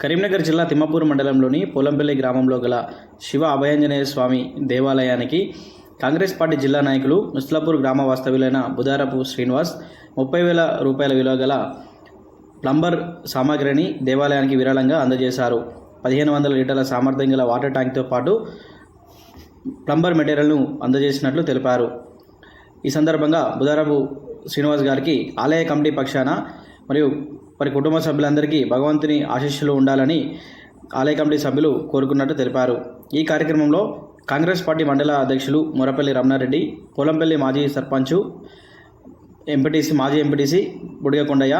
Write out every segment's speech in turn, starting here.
కరీంనగర్ జిల్లా తిమ్మపూర్ మండలంలోని పోలంపల్లి గ్రామంలో గల శివ అభయాంజనేయ స్వామి దేవాలయానికి కాంగ్రెస్ పార్టీ జిల్లా నాయకులు ముస్లాపూర్ గ్రామ వాస్తవ్యులైన బుధారపు శ్రీనివాస్ ముప్పై వేల రూపాయల విలువ గల ప్లంబర్ సామాగ్రిని దేవాలయానికి విరాళంగా అందజేశారు. పదిహేను వందల లీటర్ల సామర్థ్యం గల వాటర్ ట్యాంక్తో పాటు ప్లంబర్ మెటీరియల్ను అందజేసినట్లు తెలిపారు. ఈ సందర్భంగా బుధారపు శ్రీనివాస్ గారికి ఆలయ కమిటీ పక్షాన మరియు వారి కుటుంబ సభ్యులందరికీ భగవంతుని ఆశీస్సులు ఉండాలని ఆలయ కమిటీ సభ్యులు కోరుకున్నట్టు తెలిపారు. ఈ కార్యక్రమంలో కాంగ్రెస్ పార్టీ మండల అధ్యక్షులు మురపల్లి రమణారెడ్డి పోలంపల్లి మాజీ సర్పంచు ఎంపీటీసీ మాజీ ఎంపీటీసీ బుడిగ కొండయ్య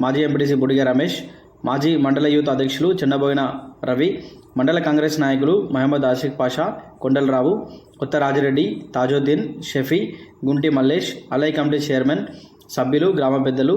మాజీ ఎంపీటీసీ బుడిగ రమేష్ మాజీ మండల యూత్ అధ్యక్షులు చిన్నబోయిన రవి మండల కాంగ్రెస్ నాయకులు మహమ్మద్ ఆసిఫ్ పాషా కొండలరావు కొత్త రాజిరెడ్డి తాజుద్దీన్ షఫీ గుంటి మల్లేష్ అలై కమిటీ చైర్మన్ సభ్యులు గ్రామ పెద్దలు